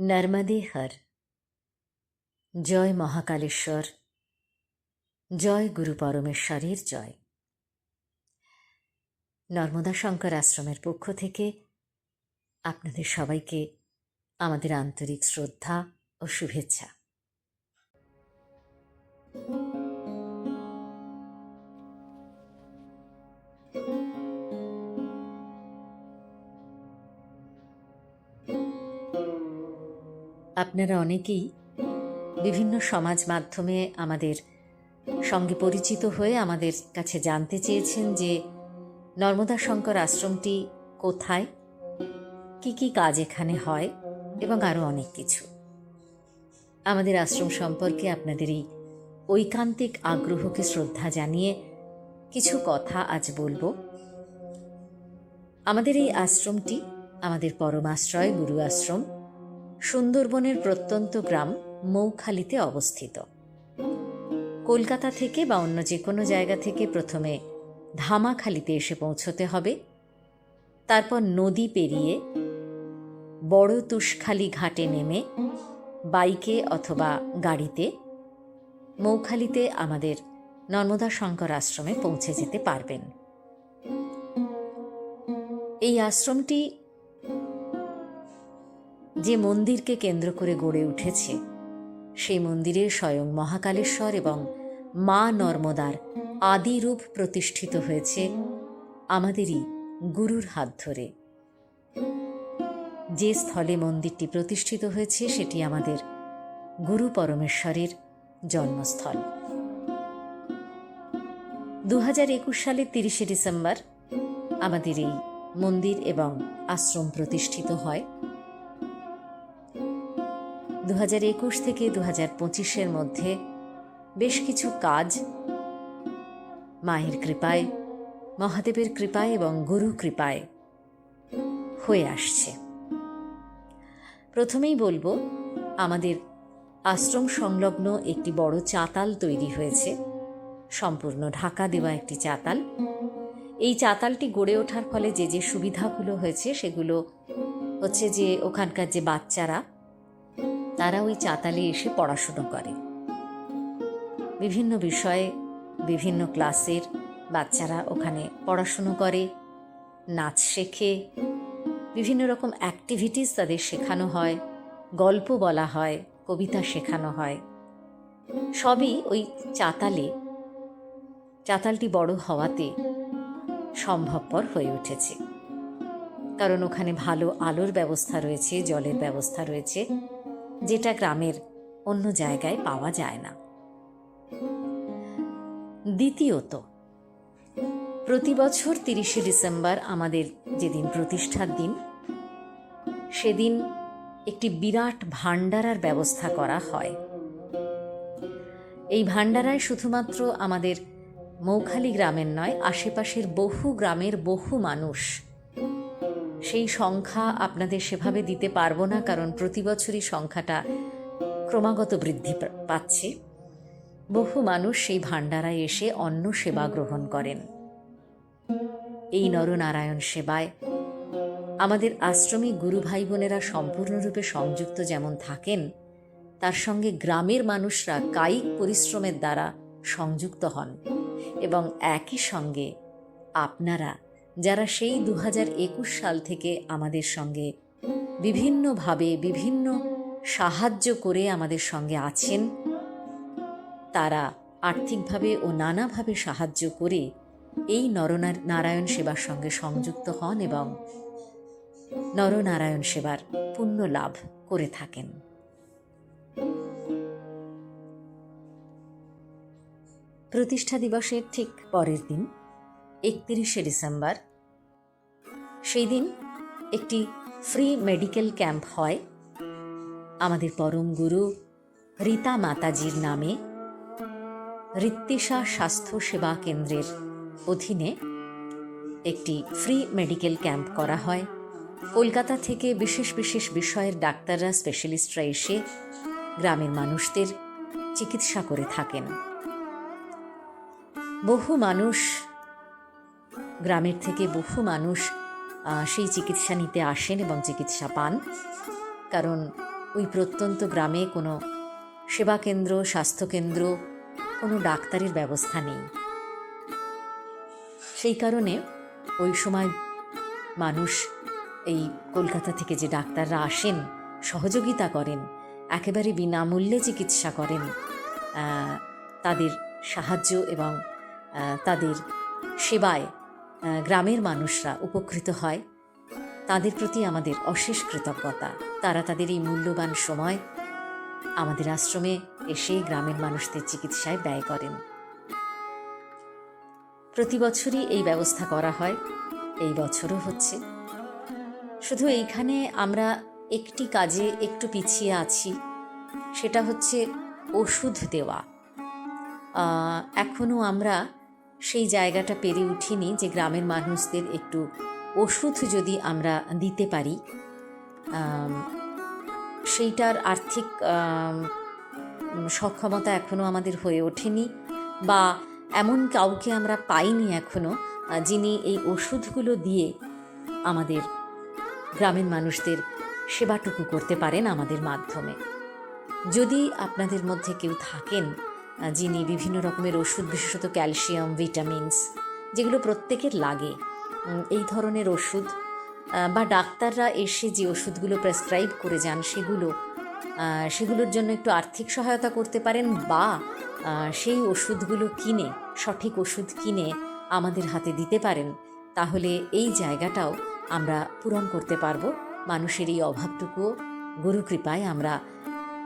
নর্মদে হর। জয় মহাকালেশ্বর। জয় গুরু পরমেশ্বরের জয়। নর্মদা শঙ্কর আশ্রমের পক্ষ থেকে আপনাদের সবাইকে আমাদের আন্তরিক শ্রদ্ধা ও শুভেচ্ছা। আপনারা অনেকেই বিভিন্ন সমাজ মাধ্যমে আমাদের সঙ্গে পরিচিত হয়ে আমাদের কাছে জানতে চেয়েছেন যে নর্মদা শঙ্কর আশ্রমটি কোথায়, কি কি কাজ এখানে হয় এবং আরও অনেক কিছু। আমাদের আশ্রম সম্পর্কে আপনাদের এই ঐকান্তিক আগ্রহকে শ্রদ্ধা জানিয়ে কিছু কথা আজ বলব। আমাদের এই আশ্রমটি আমাদের পরমাশ্রয় গুরু আশ্রম। সুন্দরবনের প্রত্যন্ত গ্রাম মৌখালিতে অবস্থিত। কলকাতা থেকে বা অন্য যে কোনো জায়গা থেকে প্রথমে ধামাখালিতে এসে পৌঁছতে হবে। তারপর নদী পেরিয়ে বড় তুষখালি ঘাটে নেমে বাইকে অথবা গাড়িতে মৌখালিতে আমাদের নর্মদা শঙ্কর আশ্রমে পৌঁছে যেতে পারবেন। এই আশ্রমটি যে মন্দিরকে কেন্দ্র করে গড়ে উঠেছে, সেই মন্দিরে স্বয়ং মহাকালেশ্বর এবং মা নর্মদার আদি রূপ প্রতিষ্ঠিত হয়েছে আমাদেরই গুরুর হাত ধরে। যে স্থলে মন্দিরটি প্রতিষ্ঠিত হয়েছে, সেটি আমাদের গুরু পরমেশ্বরের জন্মস্থল। দু হাজার একুশ সালের তিরিশে ডিসেম্বর আমাদের এই মন্দির এবং আশ্রম প্রতিষ্ঠিত হয়। দু একুশ থেকে দু হাজার পঁচিশের মধ্যে বেশ কিছু কাজ, মায়ের কৃপায়, মহাদেবের কৃপায় এবং গুরু কৃপায় হয়ে আসছে। প্রথমেই বলব, আমাদের আশ্রম সংলগ্ন একটি বড় চাতাল তৈরি হয়েছে। সম্পূর্ণ ঢাকা দেওয়া একটি চাতাল। এই চাতালটি গড়ে ওঠার ফলে যে যে সুবিধাগুলো হয়েছে সেগুলো হচ্ছে যে ওখানকার যে বাচ্চারা তারা ওই চাতালে এসে পড়াশুনো করে। বিভিন্ন বিষয়ে বিভিন্ন ক্লাসের বাচ্চারা ওখানে পড়াশুনো করে, নাচ শেখে, বিভিন্ন রকম অ্যাক্টিভিটিস তাদের শেখানো হয়, গল্প বলা হয়, কবিতা শেখানো হয়। সবই ওই চাতালে, চাতালটি বড় হওয়াতে সম্ভবপর হয়ে উঠেছে। কারণ ওখানে ভালো আলোর ব্যবস্থা রয়েছে, জলের ব্যবস্থা রয়েছে। যেটা গ্রামের অন্য জায়গায় পাওয়া যায় না। দ্বিতীয়ত, প্রতি বছর তিরিশে ডিসেম্বর আমাদের যেদিন প্রতিষ্ঠার দিন, সেদিন একটি বিরাট ভাণ্ডারার ব্যবস্থা করা হয়। এই ভাণ্ডারায় শুধুমাত্র আমাদের মৌখালি গ্রামের নয়, আশেপাশের বহু গ্রামের বহু মানুষ সেই সংখ্যা আপনাদের সেভাবে দিতে পারব না, কারণ প্রতি বছরই সংখ্যাটা ক্রমাগত বৃদ্ধি পাচ্ছে। বহু মানুষ সেই ভাণ্ডারায় এসে অন্য সেবা গ্রহণ করেন। এই নরনারায়ণ সেবায় আমাদের আশ্রমী গুরু ভাই বোনেরা সম্পূর্ণরূপে সংযুক্ত যেমন থাকেন, তার সঙ্গে গ্রামের মানুষরা কায়িক পরিশ্রমের দ্বারা সংযুক্ত হন এবং একই সঙ্গে আপনারা যারা সেই দু সাল থেকে আমাদের সঙ্গে বিভিন্নভাবে বিভিন্ন সাহায্য করে আমাদের সঙ্গে আছেন, তারা আর্থিকভাবে ও নানাভাবে সাহায্য করে এই নরনার নারায়ণ সেবার সঙ্গে সংযুক্ত হন এবং নরনারায়ণ সেবার পুণ্য লাভ করে থাকেন। প্রতিষ্ঠা দিবসের ঠিক পরের দিন একত্রিশে ডিসেম্বর। সেই দিন একটি ফ্রি মেডিকেল ক্যাম্প হয়। আমাদের পরম গুরু রীতা মাতাজির নামে ঋত্বিষা স্বাস্থ্য সেবা কেন্দ্রের অধীনে একটি ফ্রি মেডিকেল ক্যাম্প করা হয়। কলকাতা থেকে বিশেষ বিশেষ বিষয়ের ডাক্তাররা স্পেশালিস্টরা এসে গ্রামের মানুষদের চিকিৎসা করে থাকেন। বহু মানুষ গ্রামের থেকে বহু মানুষ সেই চিকিৎসা নিতে আসেন এবং চিকিৎসা পান। কারণ ওই প্রত্যন্ত গ্রামে কোনো সেবাকেন্দ্র স্বাস্থ্যকেন্দ্র কোনো ডাক্তারের ব্যবস্থা নেই। সেই কারণে ওই সময় মানুষ এই কলকাতা থেকে যে ডাক্তাররা আসেন, সহযোগিতা করেন, একেবারে বিনামূল্যে চিকিৎসা করেন তাদের সাহায্য এবং তাদের সেবায় গ্রামের মানুষরা উপকৃত হয়। তাদের প্রতি আমাদের অশেষ কৃতজ্ঞতা। তারা তাদের এই মূল্যবান সময় আমাদের আশ্রমে এসে গ্রামের মানুষদের চিকিৎসায় ব্যয় করেন। প্রতি বছরই এই ব্যবস্থা করা হয়। এই বছরও হচ্ছে। শুধু এইখানে আমরা একটি কাজে একটু পিছিয়ে আছি। সেটা হচ্ছে ওষুধ দেওয়া। এখনও আমরা সেই জায়গাটা পেরে উঠিনি যে গ্রামের মানুষদের একটু ওষুধ যদি আমরা দিতে পারি। সেইটার আর্থিক সক্ষমতা এখনও আমাদের হয়ে ওঠেনি বা এমন কাউকে আমরা পাইনি এখনও যিনি এই ওষুধগুলো দিয়ে আমাদের গ্রামের মানুষদের সেবাটুকু করতে পারেন আমাদের মাধ্যমে। যদি আপনাদের মধ্যে কেউ থাকেন যিনি বিভিন্ন রকমের ওষুধ বিশেষত ক্যালসিয়াম, ভিটামিনস, যেগুলো প্রত্যেকের লাগে। এই ধরনের ওষুধ বা ডাক্তাররা এসে যে ওষুধগুলো প্রেসক্রাইব করে যান, সেগুলো সেগুলোর জন্য একটু আর্থিক সহায়তা করতে পারেন বা সেই ওষুধগুলো কিনে, সঠিক ওষুধ কিনে আমাদের হাতে দিতে পারেন। তাহলে এই জায়গাটাও আমরা পূরণ করতে পারব। মানুষের এই অভাবটুকুও গুরু কৃপায় আমরা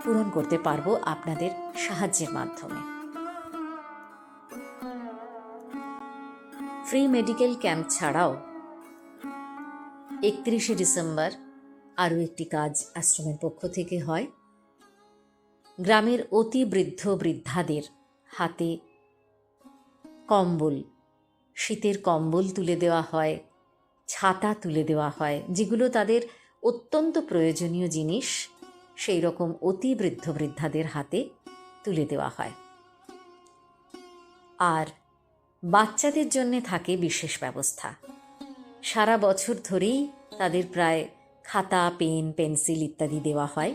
পূরণ করতে পারব আপনাদের সাহায্যের মাধ্যমে। ফ্রি মেডিকেল ক্যাম্প ছাড়াও একত্রিশে ডিসেম্বর আরও একটি কাজ আশ্রমের পক্ষ থেকে হয়। গ্রামের অতি বৃদ্ধ বৃদ্ধাদের হাতে কম্বল, শীতের কম্বল তুলে দেওয়া হয়, ছাতা তুলে দেওয়া হয়, যেগুলো তাদের অত্যন্ত প্রয়োজনীয় জিনিস। সেই রকম অতি বৃদ্ধ বৃদ্ধাদের হাতে তুলে দেওয়া হয়। আর বাচ্চাদের জন্য থাকে বিশেষ ব্যবস্থা। সারা বছর ধরেই তাদের প্রায় খাতা, পেন, পেন্সিল ইত্যাদি দেওয়া হয়।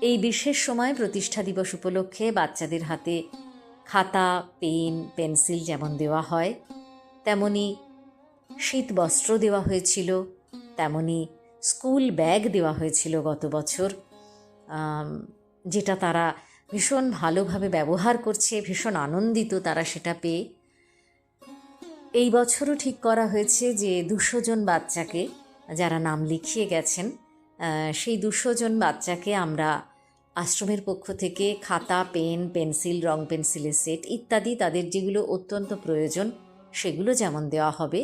এই বিশেষ সময় প্রতিষ্ঠা দিবস উপলক্ষে বাচ্চাদের হাতে খাতা, পেন, পেন্সিল যেমন দেওয়া হয়, তেমনি শীত বস্ত্র দেওয়া হয়েছিল, তেমনি স্কুল ব্যাগ দেওয়া হয়েছিল গত বছর। যেটা তারা ভীষণ ভালোভাবে ব্যবহার করছে, ভীষণ আনন্দিত তারা সেটা পেয়ে। এই বছরও ঠিক করা হয়েছে যে দুশো জন বাচ্চাকে যারা নাম লিখিয়ে গেছেন সেই দুশো জন বাচ্চাকে আমরা আশ্রমের পক্ষ থেকে খাতা, পেন, পেন্সিল, রং পেন্সিলের সেট ইত্যাদি, তাদের যেগুলো অত্যন্ত প্রয়োজন, সেগুলো যেমন দেওয়া হবে।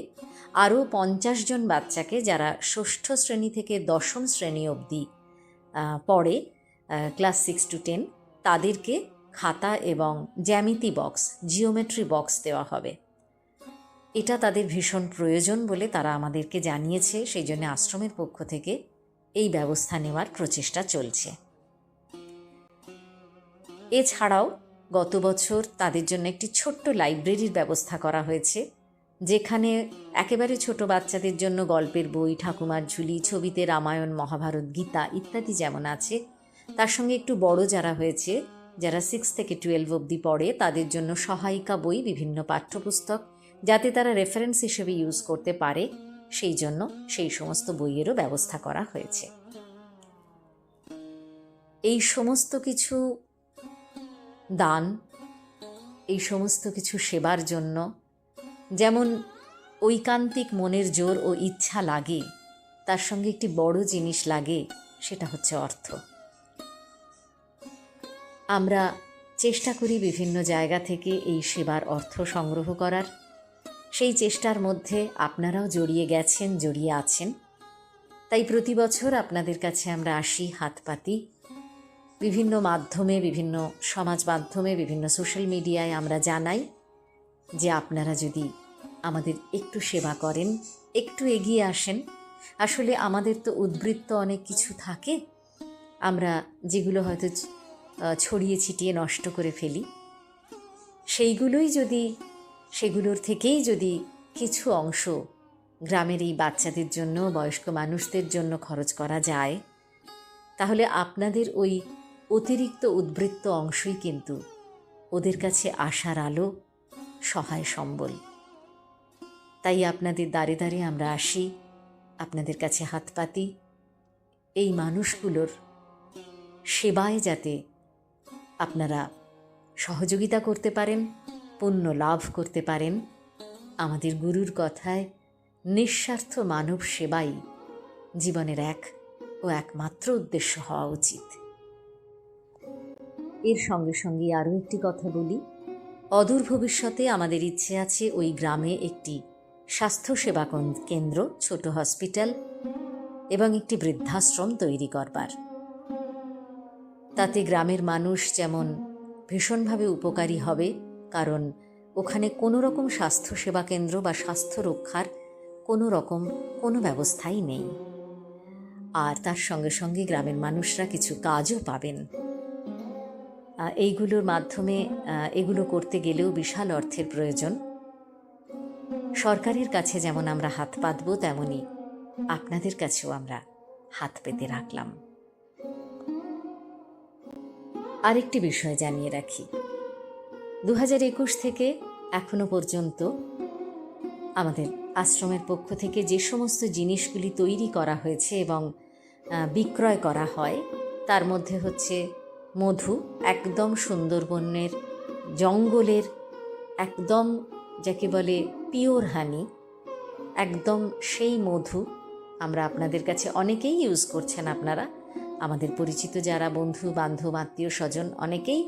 আরও পঞ্চাশ জন বাচ্চাকে যারা ষষ্ঠ শ্রেণি থেকে দশম শ্রেণি অবধি পড়ে ক্লাস সিক্স টু টেন তাদেরকে খাতা এবং জ্যামিতি বক্স জিওমেট্রি বক্স দেওয়া হবে। এটা তাদের ভীষণ প্রয়োজন বলে তারা আমাদেরকে জানিয়েছে, সেই জন্য আশ্রমের পক্ষ থেকে এই ব্যবস্থা নেওয়ার প্রচেষ্টা চলছে। এছাড়াও গত বছর তাদের জন্য একটি ছোট্ট লাইব্রেরির ব্যবস্থা করা হয়েছে। যেখানে একেবারে ছোট বাচ্চাদের জন্য গল্পের বই, ঠাকুমার ঝুলি, ছবিতে রামায়ণ, মহাভারত, গীতা ইত্যাদি যেমন আছে, তার সঙ্গে একটু বড় যারা হয়েছে, যারা সিক্স থেকে টুয়েলভ অবধি পড়ে, তাদের জন্য সহায়িকা বই, বিভিন্ন পাঠ্যপুস্তক, যাতে তারা রেফারেন্স হিসেবে ইউজ করতে পারে, সেই জন্য সেই সমস্ত বইয়েরও ব্যবস্থা করা হয়েছে। এই সমস্ত কিছু দান, এই সমস্ত কিছু সেবার জন্য যেমন ঐকান্তিক মনের জোর ও ইচ্ছা লাগে, তার সঙ্গে একটি বড় জিনিস লাগে, সেটা হচ্ছে অর্থ। আমরা চেষ্টা করি বিভিন্ন জায়গা থেকে এই সেবার অর্থ সংগ্রহ করার। সেই চেষ্টার মধ্যে আপনারাও জড়িয়ে গেছেন, জড়িয়ে আছেন। তাই প্রতি বছর আপনাদের কাছে আমরা আসি হাত পাতি বিভিন্ন মাধ্যমে, বিভিন্ন সমাজ মাধ্যমে, বিভিন্ন সোশ্যাল মিডিয়ায় আমরা জানাই যে আপনারা যদি আমাদের একটু সেবা করেন, একটু এগিয়ে আসেন। আসলে আমাদের তো উদ্বৃত্ত অনেক কিছু থাকে। আমরা যেগুলো হয়তো ছড়িয়ে ছিটিয়ে নষ্ট করে ফেলি। সেইগুলোই যদি, সেগুলোর থেকেই যদি কিছু অংশ গ্রামের এই বাচ্চাদের জন্য, বয়স্ক মানুষদের জন্য খরচ করা যায়, তাহলে আপনাদের ওই অতিরিক্ত উদ্বৃত্ত অংশই কিন্তু ওদের কাছে আসার আলো সহায় সম্বল। তাই আপনাদের দাঁড়ে দাঁড়ে আমরা আসি, আপনাদের কাছে হাত পাতি। এই মানুষগুলোর সেবায় যাতে আপনারা সহযোগিতা করতে পারেন, পুণ্য লাভ করতে পারেন, আমাদের গুরুর কথায় নিঃস্বার্থ মানব সেবাই জীবনের এক ও একমাত্র উদ্দেশ্য হওয়া উচিত। এর সঙ্গে সঙ্গে আরও একটি কথা বলি। অদূর ভবিষ্যতে আমাদের ইচ্ছে আছে ওই গ্রামে একটি স্বাস্থ্যসেবা কন- কেন্দ্র ছোট হসপিটাল এবং একটি বৃদ্ধাশ্রম তৈরি করবার। তাতে গ্রামের মানুষ যেমন ভীষণভাবে উপকারী হবে, কারণ ওখানে কোনো রকম স্বাস্থ্যসেবা কেন্দ্র বা স্বাস্থ্য রক্ষার কোনো রকম কোনো ব্যবস্থাই নেই। আর তার সঙ্গে সঙ্গে গ্রামের মানুষরা কিছু কাজও পাবেন। এইগুলোর মাধ্যমে এগুলো করতে গেলেও বিশাল অর্থের প্রয়োজন। সরকারের কাছে যেমন আমরা হাত পাতব, তেমনি আপনাদের কাছেও আমরা হাত পেতে রাখলাম। আরেকটি বিষয় জানিয়ে রাখি। দু হাজার একুশ থেকে এখনও পর্যন্ত আমাদের আশ্রমের পক্ষ থেকে যে সমস্ত জিনিসগুলি তৈরি করা হয়েছে এবং বিক্রয় করা হয়, তার মধ্যে হচ্ছে মধু, একদম সুন্দরবনের জঙ্গলের একদম যাকে বলে পিওর হানি, একদম সেই মধু আমরা আপনাদের কাছে অনেকেই ইউজ করছেন আপনারা। আমাদের পরিচিত যারা বন্ধু, বান্ধব, আত্মীয় স্বজন অনেকেই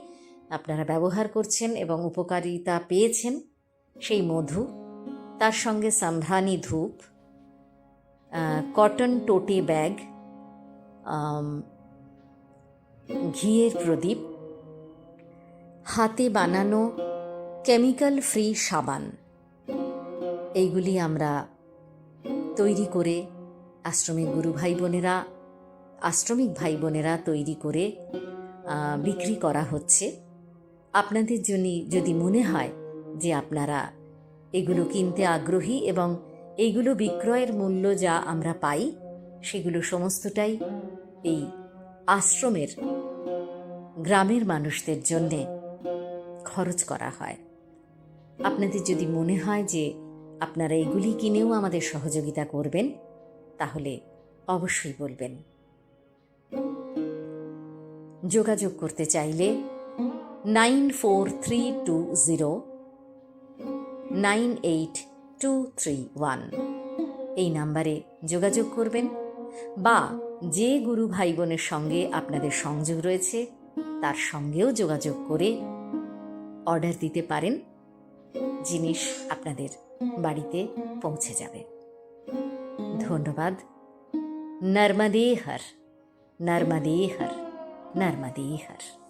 আপনারা ব্যবহার করছেন এবং উপকারিতা পেয়েছেন সেই মধু। তার সঙ্গে সাম্ভ্রানি ধূপ কটন টোটে ব্যাগ ঘিয়ের প্রদীপ, হাতে বানানো কেমিক্যাল ফ্রি সাবান। এইগুলি আমরা তৈরি করে আশ্রমিক গুরু ভাই বোনেরা আশ্রমিক ভাই বোনেরা তৈরি করে বিক্রি করা হচ্ছে। আপনাদের জন্য যদি মনে হয় যে আপনারা এগুলো কিনতে আগ্রহী এবং এইগুলো বিক্রয়ের মূল্য যা আমরা পাই, সেগুলো সমস্তটাই এই আশ্রমের গ্রামের মানুষদের জন্যে খরচ করা হয়। আপনাদের যদি মনে হয় যে আপনারা এগুলি কিনেও আমাদের সহযোগিতা করবেন, তাহলে অবশ্যই বলবেন। যোগাযোগ করতে চাইলে nine four three two zero, nine eight two three one এই নাম্বারে যোগাযোগ করবেন বা যে গুরু ভাই বোনের সঙ্গে আপনাদের সংযোগ রয়েছে, তার সঙ্গেও যোগাযোগ করে অর্ডার দিতে পারেন জিনিস আপনাদের বাড়িতে পৌঁছে যাবে। ধন্যবাদ। নর্মদে হর। নর্মদে হর। নর্মদে হর।